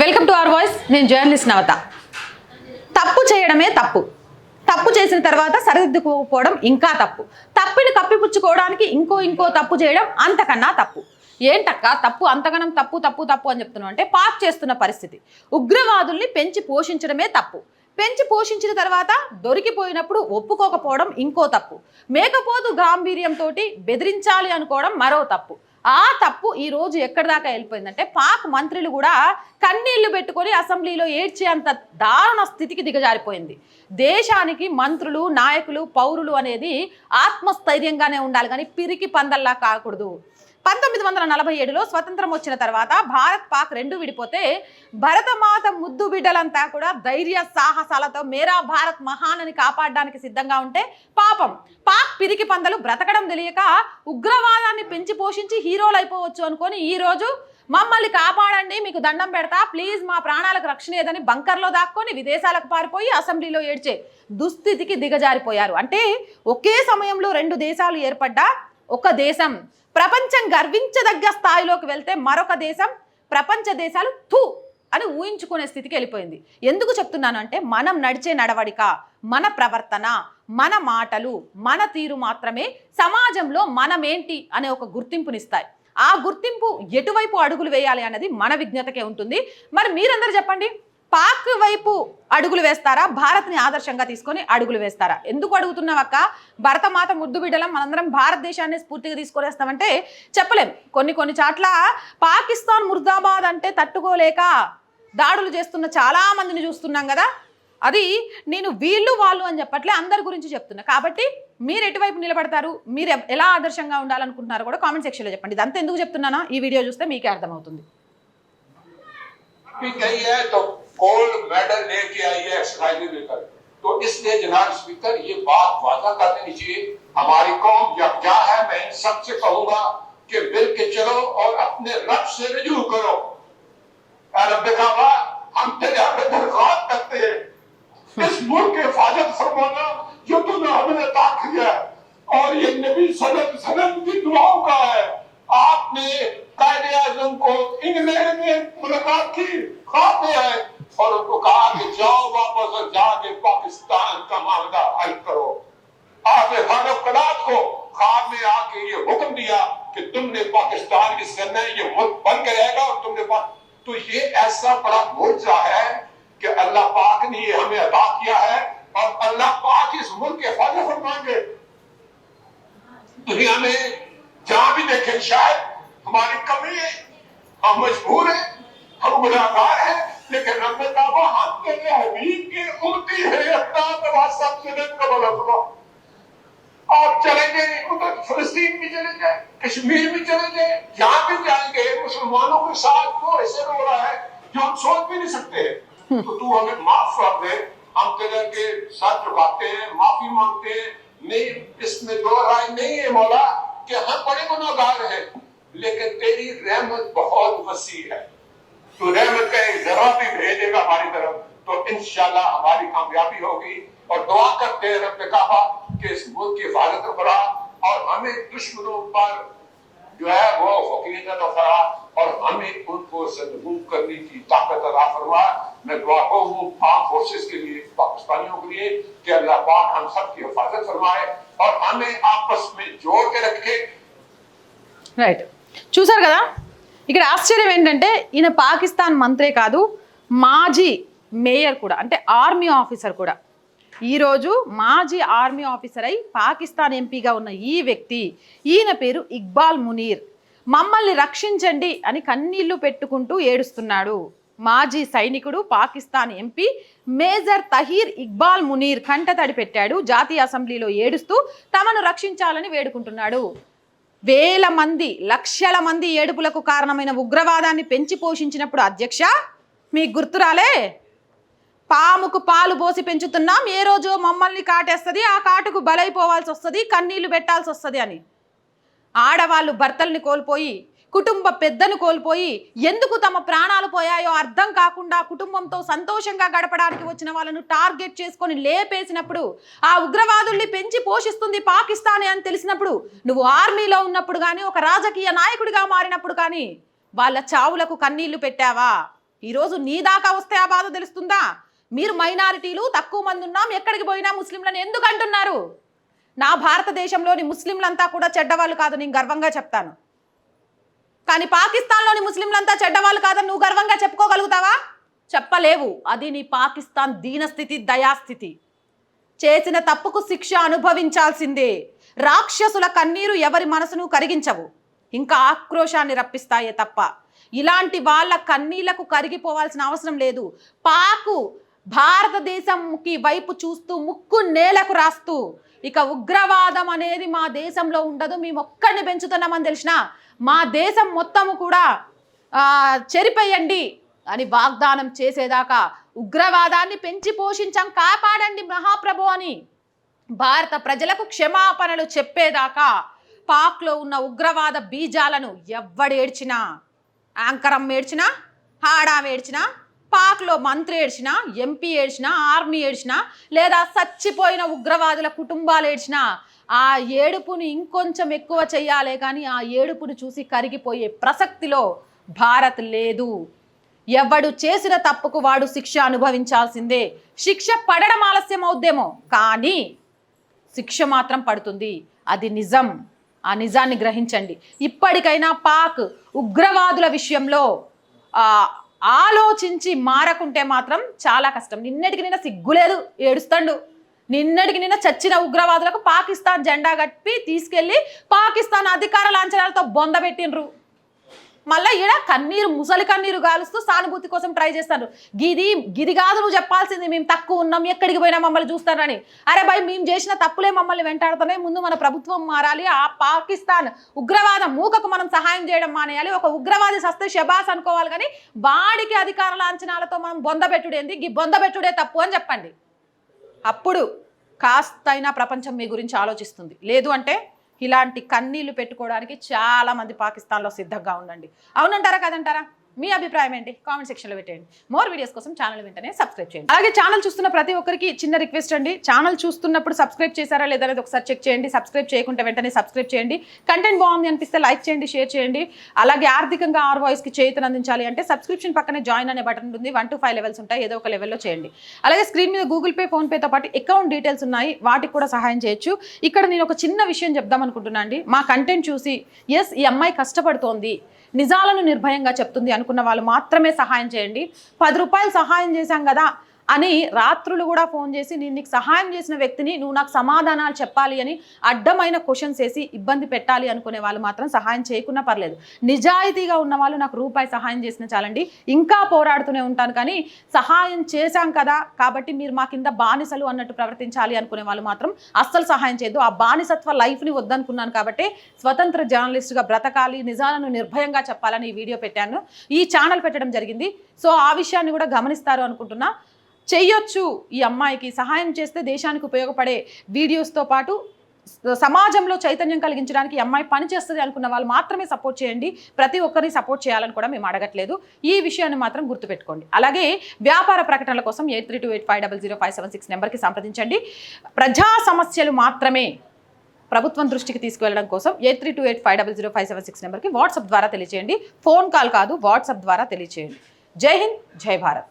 Welcome to our voice నేను journalist Navata. తప్పు చేయడమే తప్పు. తప్పు చేసిన తర్వాత సరిదిద్దుకోకపోవడం ఇంకా తప్పు. తప్పుని కప్పిపుచ్చుకోవడానికి ఇంకో ఇంకో తప్పు చేయడం అంతకన్నా తప్పు. ఏంటక్క? తప్పు అంతగనం తప్పు తప్పు తప్పు అని చెప్తున్నాం అంటే పాక్ చేస్తున్న పరిస్థితి. ఉగ్రవాదుల్ని పెంచి పోషించడమే తప్పు. పెంచి పోషించిన తర్వాత దొరికిపోయినప్పుడు ఒప్పుకోకపోవడం ఇంకో తప్పు. మేకపోతు గాంభీర్యంతో బెదిరించాలి అనుకోవడం మరో తప్పు. ఆ తప్పు ఈ రోజు ఎక్కడి దాకా వెళ్ళిపోయిందంటే పాక్ మంత్రులు కూడా కన్నీళ్ళు పెట్టుకొని అసెంబ్లీలో ఏడ్చే అంత దారుణ స్థితికి దిగజారిపోయింది. దేశానికి మంత్రులు నాయకులు పౌరులు అనేది ఆత్మస్థైర్యంగానే ఉండాలి కానీ పిరికి పందల్లా కాకూడదు. పంతొమ్మిది వందల నలభై ఏడులో స్వతంత్రం వచ్చిన తర్వాత భారత్ పాక్ రెండు విడిపోతే భరతమాత ముద్దు బిడ్డలంతా కూడా ధైర్య సాహసాలతో మేరా భారత్ మహానని కాపాడడానికి సిద్ధంగా ఉంటే పాపం. పాక్ పిరికి పందలు బ్రతకడం తెలియక ఉగ్రవాదాన్ని పెంచి పోషించి హీరోలు అయిపోవచ్చు అనుకొని ఈ రోజు మమ్మల్ని కాపాడండి మీకు దండం పెడతా ప్లీజ్ మా ప్రాణాలకు రక్షణ ఏదని బంకర్లో దాక్కొని విదేశాలకు పారిపోయి అసెంబ్లీలో ఏడ్చే దుస్థితికి దిగజారిపోయారు. అంటే ఒకే సమయంలో రెండు దేశాలు ఏర్పడ్డా ఒక దేశం ప్రపంచం గర్వించదగ్గ స్థాయిలోకి వెళ్తే మరొక దేశం ప్రపంచ దేశాలు థూ అని ఊహించుకునే స్థితికి వెళ్ళిపోయింది. ఎందుకు చెప్తున్నాను అంటే మనం నడిచే నడవడిక మన ప్రవర్తన మన మాటలు మన తీరు మాత్రమే సమాజంలో మనమేంటి అనే ఒక గుర్తింపునిస్తాయి. ఆ గుర్తింపు ఎటువైపు అడుగులు వేయాలి అన్నది మన విజ్ఞతకే ఉంటుంది. మరి మీరందరూ చెప్పండి. పాక్ వైపు అడుగులు వేస్తారా? భారత్ని ఆదర్శంగా తీసుకొని అడుగులు వేస్తారా? ఎందుకు అడుగుతున్నావక్క భరతమాత ముద్దు బిడ్డలం మనందరం భారతదేశాన్ని స్ఫూర్తిగా తీసుకొనేస్తామంటే చెప్పలేం. కొన్ని కొన్ని చాట్ల పాకిస్తాన్ ముర్దాబాద్ అంటే తట్టుకోలేక దాడులు చేస్తున్న చాలా మందిని చూస్తున్నాం కదా. అది నేను వీళ్ళు వాళ్ళు అని చెప్పట్లే అందరి గురించి చెప్తున్నా. కాబట్టి మీరు ఎటువైపు నిలబడతారు? మీరు ఎలా ఆదర్శంగా ఉండాలనుకుంటున్నారో కూడా కామెంట్ సెక్షన్లో చెప్పండి. ఇదంతా ఎందుకు చెప్తున్నానా ఈ వీడియో చూస్తే మీకే అర్థమవుతుంది. گولڈ میڈل لے کے آئی ہے ایکسرسائز لے کر تو اس لیے جناب اسپیکر یہ بات واضح کر دیجیے ہماری قوم یا کیا ہے، میں ان سب سے کہوں گا کہ مل کے چلو اور اپنے رب سے رجوع کرو۔ رب کعبہ ہم تیرے آگے درخواست کرتے ہیں۔ اس ملک کے حفاظت فرمانا، جو تم نے ہمیں عطا کیا ہے، اور یہ نبی صلی اللہ علیہ وسلم کی دعاؤں کا ہے۔ آپ نے قائد اعظم کو انگلینڈ میں ملاقات کی خواب میں آئے۔ اور ان کو کہا کہ جاؤ واپس اور جا کے پاکستان کا معاملہ حل کرو۔ آپ نے خان قلاد کو خان نے آ کے یہ حکم دیا کہ تم نے پاکستان کی سرنے یہ ملک بن کے رہے گا اور تم نے پا... تو یہ ایسا بڑا معجزہ ہے کہ اللہ پاک نے یہ ہمیں عطا کیا ہے اور اللہ پاک اس ملک کے فضل فرمائیں گے۔ دنیا میں جہاں بھی دیکھیں شاید ہماری کمی ہے، ہم مجبور ہیں، ہم گناہ گار ہیں لیکن رب نے کہا البتہ حق حبیب کی امتی ہے اتنا سب سے دن کا بلا ہوا آپ چلے گئے، ادھر فلسطین بھی چلے گئے، کشمیر بھی چلے گئے۔ جہاں بھی جائیں گے، مسلمانوں کے ساتھ وہ ایسے رو رہا ہے، جو ہم سوچ بھی نہیں سکتے۔ تو تو ہمیں معاف کر دے۔ ہم تیرے کے ساتھ جھکاتے ہیں، معافی مانگتے ہیں۔ نہیں، اس میں دو رائے نہیں ہے مولا، کہ ہم بڑے گناہ گار ہیں، لیکن تیری رحمت بہت وسیع ہے۔ تو رحمت کا ایک ذرا بھی بھیجے گا ہماری طرف، تو انشاءاللہ ہماری کامیابی ہوگی۔ اور دعا کرتے ہیں رب نے کہا کہ اس ملک کی حفاظت کرا اور ہمیں دشمنوں پر جو ہے وہ حقیقت کرا اور ہمیں ان کو سدموم کرنے کی طاقت عطا فرما۔ میں دعا کروں ہوں عام فورسز کے لیے، پاکستانیوں کے لیے کہ اللہ پاک ہم سب کی حفاظت فرمائے اور ہمیں آپس میں جوڑ کے رکھے۔ رائٹ right. چوسر گدا ఇక్కడ ఆశ్చర్యం ఏంటంటే ఈయన పాకిస్తాన్ మంత్రే కాదు మాజీ మేయర్ కూడా అంటే ఆర్మీ ఆఫీసర్ కూడా. ఈరోజు మాజీ ఆర్మీ ఆఫీసర్ అయి పాకిస్తాన్ ఎంపీగా ఉన్న ఈ వ్యక్తి ఈయన పేరు ఇక్బాల్ మునీర్. మమ్మల్ని రక్షించండి అని కన్నీళ్ళు పెట్టుకుంటూ ఏడుస్తున్నాడు. మాజీ సైనికుడు పాకిస్తాన్ ఎంపీ మేజర్ తహీర్ ఇక్బాల్ మునీర్ కంటతడి పెట్టాడు జాతీయ అసెంబ్లీలో ఏడుస్తూ తమను రక్షించాలని వేడుకుంటున్నాడు. వేల మంది లక్షల మంది ఏడుపులకు కారణమైన ఉగ్రవాదాన్ని పెంచి పోషించినప్పుడు అధ్యక్ష మీకు గుర్తురాలే? పాముకు పాలు పోసి పెంచుతున్నాం ఏ రోజు మమ్మల్ని కాటేస్తుంది ఆ కాటుకు బలైపోవాల్సి వస్తుంది కన్నీళ్ళు పెట్టాల్సి వస్తుంది అని. ఆడవాళ్ళు భర్తల్ని కోల్పోయి కుటుంబ పెద్దను కోల్పోయి ఎందుకు తమ ప్రాణాలు పోయాయో అర్థం కాకుండా కుటుంబంతో సంతోషంగా గడపడానికి వచ్చిన వాళ్ళను టార్గెట్ చేసుకొని లేపేసినప్పుడు ఆ ఉగ్రవాదుల్ని పెంచి పోషిస్తుంది పాకిస్తానే అని తెలిసినప్పుడు నువ్వు ఆర్మీలో ఉన్నప్పుడు కానీ ఒక రాజకీయ నాయకుడిగా మారినప్పుడు కానీ వాళ్ళ చావులకు కన్నీళ్ళు పెట్టావా? ఈరోజు నీ దాకా వస్తే ఆ బాధ తెలుస్తుందా? మీరు మైనారిటీలు తక్కువ మంది ఉన్నాం ఎక్కడికి పోయినా ముస్లింలను ఎందుకు అంటున్నారు? నా భారతదేశంలోని ముస్లింలంతా కూడా చెడ్డవాళ్ళు కాదు నేను గర్వంగా చెప్తాను. కానీ పాకిస్తాన్లోని ముస్లింలంతా చెడ్డవాళ్ళు కాదని నువ్వు గర్వంగా చెప్పుకోగలుగుతావా? చెప్పలేవు. అది నీ పాకిస్తాన్ దీనస్థితి దయాస్థితి. చేసిన తప్పుకు శిక్ష అనుభవించాల్సిందే. రాక్షసుల కన్నీరు ఎవరి మనసును కరిగించవు. ఇంకా ఆక్రోశాన్ని రప్పిస్తాయే తప్ప. ఇలాంటి వాళ్ళ కన్నీళ్ళకు కరిగిపోవాల్సిన అవసరం లేదు. పాకు భారతదేశంకి వైపు చూస్తూ ముక్కు నేలకు రాస్తూ. ఇక ఉగ్రవాదం అనేది మా దేశంలో ఉండదు. మేము ఒక్కడిని పెంచుతున్నామని తెలిసిన మా దేశం మొత్తము కూడా ఆ, చెరిపేయండి అని వాగ్దానం చేసేదాకా ఉగ్రవాదాన్ని పెంచి పోషించాం కాపాడండి మహాప్రభు అని భారత ప్రజలకు క్షమాపణలు చెప్పేదాకా పాక్లో ఉన్న ఉగ్రవాద బీజాలను ఎవ్వడు ఏడ్చినా యాంకరం ఏడ్చినా హాడా ఏడ్చినా పాక్లో మంత్రి ఏడ్చినా ఎంపీ ఏడ్చినా ఆర్మీ ఏడ్చినా లేదా చచ్చిపోయిన ఉగ్రవాదుల కుటుంబాలు ఏడ్చినా ఆ ఏడుపుని ఇంకొంచెం ఎక్కువ చేయాలే కానీ ఆ ఏడుపుని చూసి కరిగిపోయే ప్రసక్తిలో భారత్ లేదు. ఎవడు చేసిన తప్పుకు వాడు శిక్ష అనుభవించాల్సిందే. శిక్ష పడడం ఆలస్యం అవుద్దేమో కానీ శిక్ష మాత్రం పడుతుంది. అది నిజం. ఆ నిజాన్ని గ్రహించండి. ఇప్పటికైనా పాక్ ఉగ్రవాదుల విషయంలో ఆలోచించి మారకుంటే మాత్రం చాలా కష్టం. నిన్నటికి నిన్న సిగ్గులేదు ఏడుస్తాడు. నిన్నటికి నిన్న చచ్చిన ఉగ్రవాదులకు పాకిస్తాన్ జెండా కట్టి తీసుకెళ్ళి పాకిస్తాన్ అధికార లాంఛనాలతో బొంద మళ్ళీ ఈడ కన్నీరు ముసలి కన్నీరు గాలుస్తూ సానుభూతి కోసం ట్రై చేస్తారు. గిది గిది కాదు నువ్వు చెప్పాల్సింది మేము తక్కువ ఉన్నాం ఎక్కడికి పోయినా మమ్మల్ని చూస్తారని. అరే భయ్ మేము చేసిన తప్పులే మమ్మల్ని వెంటాడుతున్నాయి. ముందు మన ప్రభుత్వం మారాలి. ఆ పాకిస్తాన్ ఉగ్రవాద మూకకు మనం సహాయం చేయడం మానేయాలి. ఒక ఉగ్రవాది సస్తే శబాస్ అనుకోవాలి కానీ వాడికి అధికార లాంఛనాలతో మనం బొందబెట్టుడేంది ఈ బొందబెట్టుడే తప్పు అని చెప్పండి. అప్పుడు కాస్తైనా ప్రపంచం మీ గురించి ఆలోచిస్తుంది. లేదు అంటే ఇలాంటి కన్నీళ్ళు పెట్టుకోవడానికి చాలామంది పాకిస్తాన్లో సిద్ధంగా ఉండండి. అవునంటారా కదంటారా? మీ అభిప్రాయం ఏంటి? కామెంట్ సెక్షన్లో పెట్టండి మోర్ వీడియోస్ కోసం ఛానల్ వెంటనే సబ్స్క్రైబ్ చేయండి. అలాగే ఛానల్ చూస్తున్న ప్రతి ఒక్కరికి చిన్న రిక్వెస్ట్ అండి. ఛానల్ చూస్తున్నప్పుడు సబ్స్క్రైబ్ చేశారా లేదా అనేది ఒకసారి చెక్ చేయండి. సబ్స్క్రైబ్ చేయకుండా వెంటనే సబ్స్క్రైబ్ చేయండి. కంటెంట్ బాగుంది అనిపిస్తే లైక్ చేయండి షేర్ చేయండి. అలాగే ఆర్థికంగా ఆర్ వాయిస్కి చేతులు అందించాలి అంటే సబ్స్క్రిప్షన్ పక్కనే జాయిన్ అనే బటన్ ఉంటుంది. వన్ టు ఫైవ్ లెవెల్స్ ఉంటాయి. ఏదో ఒక లెవెల్లో చేయండి. అలాగే స్క్రీన్ మీద గూగుల్ పే ఫోన్పేతో పాటు అకౌంట్ డీటెయిల్స్ ఉన్నాయి. వాటికి కూడా సహాయం చేయొచ్చు. ఇక్కడ నేను ఒక చిన్న విషయం చెప్దాం అనుకుంటున్నాను అండి. మా కంటెంట్ చూసి ఎస్ ఈ అమ్మాయి కష్టపడుతోంది. నిజాలను నిర్భయంగా చెప్తుంది అనుకున్న వాళ్ళు మాత్రమే సహాయం చేయండి. పది రూపాయలు సహాయం చేశాం కదా అని రాత్రులు కూడా ఫోన్ చేసి నేను నీకు సహాయం చేసిన వ్యక్తిని నువ్వు నాకు సమాధానాలు చెప్పాలి అని అడ్డమైన క్వశ్చన్స్ వేసి ఇబ్బంది పెట్టాలి అనుకునే వాళ్ళు మాత్రం సహాయం చేయకున్నా పర్లేదు. నిజాయితీగా ఉన్న వాళ్ళు నాకు రూపాయి సహాయం చేసిన చాలండి. ఇంకా పోరాడుతూనే ఉంటాను కానీ సహాయం చేశాం కదా కాబట్టి మీరు మా కింద బానిసలు అన్నట్టు ప్రవర్తించాలి అనుకునే వాళ్ళు మాత్రం అస్సలు సహాయం చేయొద్దు. ఆ బానిసత్వ లైఫ్ని వద్దనుకున్నాను కాబట్టి స్వతంత్ర జర్నలిస్ట్గా బ్రతకాలి నిజాలను నిర్భయంగా చెప్పాలని ఈ వీడియో పెట్టాను. ఈ ఛానల్ పెట్టడం జరిగింది. సో ఆ విషయాన్ని కూడా గమనిస్తారు అనుకుంటున్నా. చేయొచ్చు ఈ అమ్మాయికి సహాయం చేస్తే దేశానికి ఉపయోగపడే వీడియోస్తో పాటు సమాజంలో చైతన్యం కలిగించడానికి అమ్మాయి పనిచేస్తుంది అనుకున్న వాళ్ళు మాత్రమే సపోర్ట్ చేయండి. ప్రతి ఒక్కరిని సపోర్ట్ చేయాలని కూడా మేము అడగట్లేదు. ఈ విషయాన్ని మాత్రం గుర్తుపెట్టుకోండి. అలాగే వ్యాపార ప్రకటనల కోసం eight three two eight five double zero five seven six నెంబర్కి సంప్రదించండి. ప్రజా సమస్యలు మాత్రమే ప్రభుత్వం దృష్టికి తీసుకువెళ్ళడం కోసం eight three two eight five double zero five seven six నెంబర్కి వాట్సాప్ ద్వారా తెలియచేయండి. ఫోన్ కాల్ కాదు వాట్సాప్ ద్వారా తెలియచేయండి. జై హింద్ జై భారత్.